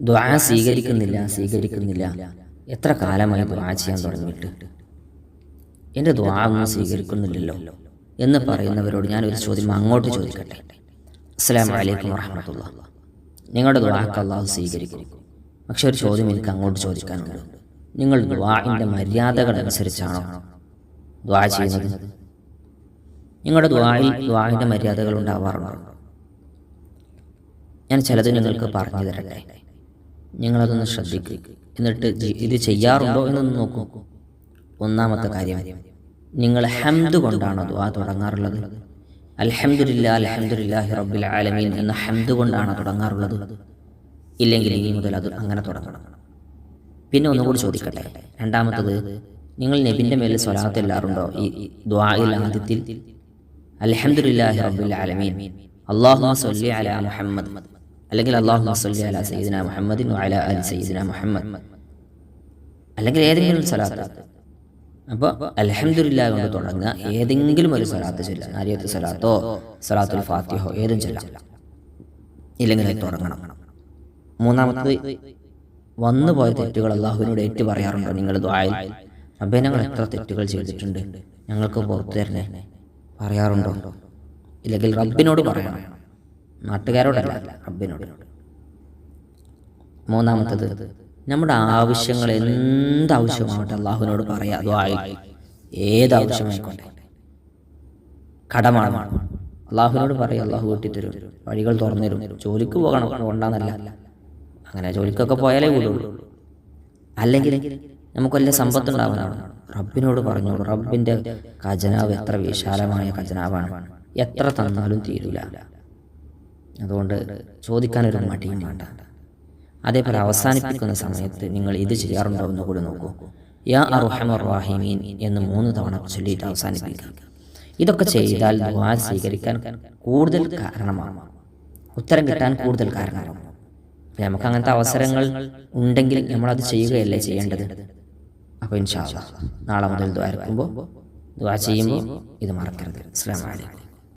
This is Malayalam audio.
ദ്വാ സ്വീകരിക്കുന്നില്ല സ്വീകരിക്കുന്നില്ല എത്ര കാലമായി ദ്വാ ചെയ്യാൻ തുടങ്ങിയിട്ട്? എന്റെ ദ്വാ ഒന്നും സ്വീകരിക്കുന്നില്ലല്ലോ എന്ന് പറയുന്നവരോട് ഞാൻ ഒരു ചോദ്യം അങ്ങോട്ട് ചോദിക്കട്ടെ? അസ്സലാം വലൈക്കും വറഹമത്തുള്ള. നിങ്ങളുടെ ദ്വാക്ക് അള്ളാഹു സ്വീകരിക്കും. പക്ഷെ ഒരു ചോദ്യം എനിക്ക് അങ്ങോട്ട് ചോദിക്കാനുണ്ട്. നിങ്ങൾ ദ്വാഇന്റെ മര്യാദകൾ അനുസരിച്ചാണോ ദ്വാ ചെയ്യുന്നത്? നിങ്ങളുടെ ദ്വായിൽ ദ്വാഇന്റെ മര്യാദകൾ ഉണ്ടാവാറുണ്ടോ? ഞാൻ ചിലത് നിങ്ങൾക്ക് പറഞ്ഞു തരട്ടെ? നിങ്ങളതൊന്ന് ശ്രദ്ധിക്കുക എന്നിട്ട് ഇത് ചെയ്യാറുണ്ടോ എന്നൊന്ന് നോക്കൂ. ഒന്നാമത്തെ കാര്യം നിങ്ങൾ ഹംദ് കൊണ്ടാണോ ദുവാ തുടങ്ങാറുള്ളത്? അൽഹംദുലില്ല അൽഹംദുലില്ലാഹി റബ്ബിൽ ആലമീൻ എന്ന ഹംദ് കൊണ്ടാണോ തുടങ്ങാറുള്ളത്? ഇല്ലെങ്കിൽ ഇനി മുതൽ അത് അങ്ങനെ തുടങ്ങണം. പിന്നെ ഒന്നുകൂടി ചോദിക്കട്ടെ. രണ്ടാമത്തത് നിങ്ങൾ നബിന്റെ മേൽ സ്വലാത്ത് എല്ലാറുണ്ടോ ഈ ദ്വായിൽ ആദ്യത്തിൽ? അൽഹംദുലില്ലാഹി റബ്ബിൽ ആലമീൻ. അല്ലാഹുമ്മ സ്വല്ലി അലാ മുഹമ്മദ്. അല്ലെങ്കിൽ അള്ളാഹു സ്വല്ലി അല സയ്യിദിന മുഹമ്മദിൻ വഅലാ അലി സയ്യിദിന മുഹമ്മദ്. അല്ലെങ്കിൽ ഏതെങ്കിലും സലാത്ത്. അപ്പോൾ അലഹമില്ല കൊണ്ട് തുടങ്ങുക. ഏതെങ്കിലും ഒരു സലാത്ത് ചൊല്ലാം ആര്യത്ത് സലാത്തോ സലാത്തുൽ ഫാത്തിഹോ ഏതും ചൊല്ലാം. ഇല്ലെങ്കിൽ തുടങ്ങണം. മൂന്നാമത് വന്നു പോയ തെറ്റുകൾ അള്ളാഹുവിനോട് ഏറ്റു പറയാറുണ്ടോ. നിങ്ങൾ ദ്വായിൽ റബ്ബേ ഞങ്ങൾ എത്ര തെറ്റുകൾ ചെയ്തിട്ടുണ്ട്. ഞങ്ങൾക്ക് പുറത്തു തരണേ പറയാറുണ്ടോ? ഇല്ലെങ്കിൽ റബ്ബിനോട് പറയണം. നാട്ടുകാരോടല്ല റബ്ബിനോട്. മൂന്നാമത്തത് നമ്മുടെ ആവശ്യങ്ങൾ എന്താവശ്യമാവട്ടെ അള്ളാഹുവിനോട് പറയാ. ദ്വായിൽ ഏത് ആവശ്യമായിക്കോട്ടെ. കടമാണ്. അള്ളാഹുവിനോട് പറയും അള്ളാഹു വീട്ടിത്തരും വഴികൾ തുറന്നു തരും ജോലിക്ക് പോകണം കൊണ്ടാന്നല്ല. അങ്ങനെ ജോലിക്കൊക്കെ പോയാലേ കൂടുള്ളൂ. അല്ലെങ്കിൽ നമുക്ക് വല്ല ഉണ്ടാവുന്നതാണ് റബ്ബിനോട് പറഞ്ഞോളൂ. റബ്ബിന്റെ ഖജനാവ് എത്ര വിശാലമായ ഖജനാവാണ്. എത്ര തന്നാലും തീരില്ല അതുകൊണ്ട് ചോദിക്കാനൊരു മടിയും വേണ്ട. അതേപോലെ അവസാനിപ്പിക്കുന്ന സമയത്ത് നിങ്ങൾ ഇത് ചെയ്യാറുണ്ടോ എന്ന് കൂടി നോക്കൂ. യാ അർഹമർ റാഹിമീൻ എന്ന് മൂന്ന് തവണ ചൊല്ലിയിട്ട് അവസാനിപ്പിക്കുക ഇതൊക്കെ ചെയ്താൽ ദുആ സ്വീകരിക്കാൻ കൂടുതൽ കാരണമാണ് ഉത്തരം കിട്ടാൻ കൂടുതൽ കാരണമാണ് അപ്പം നമുക്ക് അങ്ങനത്തെ അവസരങ്ങൾ ഉണ്ടെങ്കിൽ നമ്മളത് ചെയ്യുകയല്ലേ ചെയ്യേണ്ടത്? അപ്പോൾ ഇൻഷാ നാളെ മുതൽ ദ്വാരക്കുമ്പോൾ ദ്വാ ചെയ്യുമ്പോൾ ഇത് മറക്കരുത്. അസ്സാം വലൈക്കും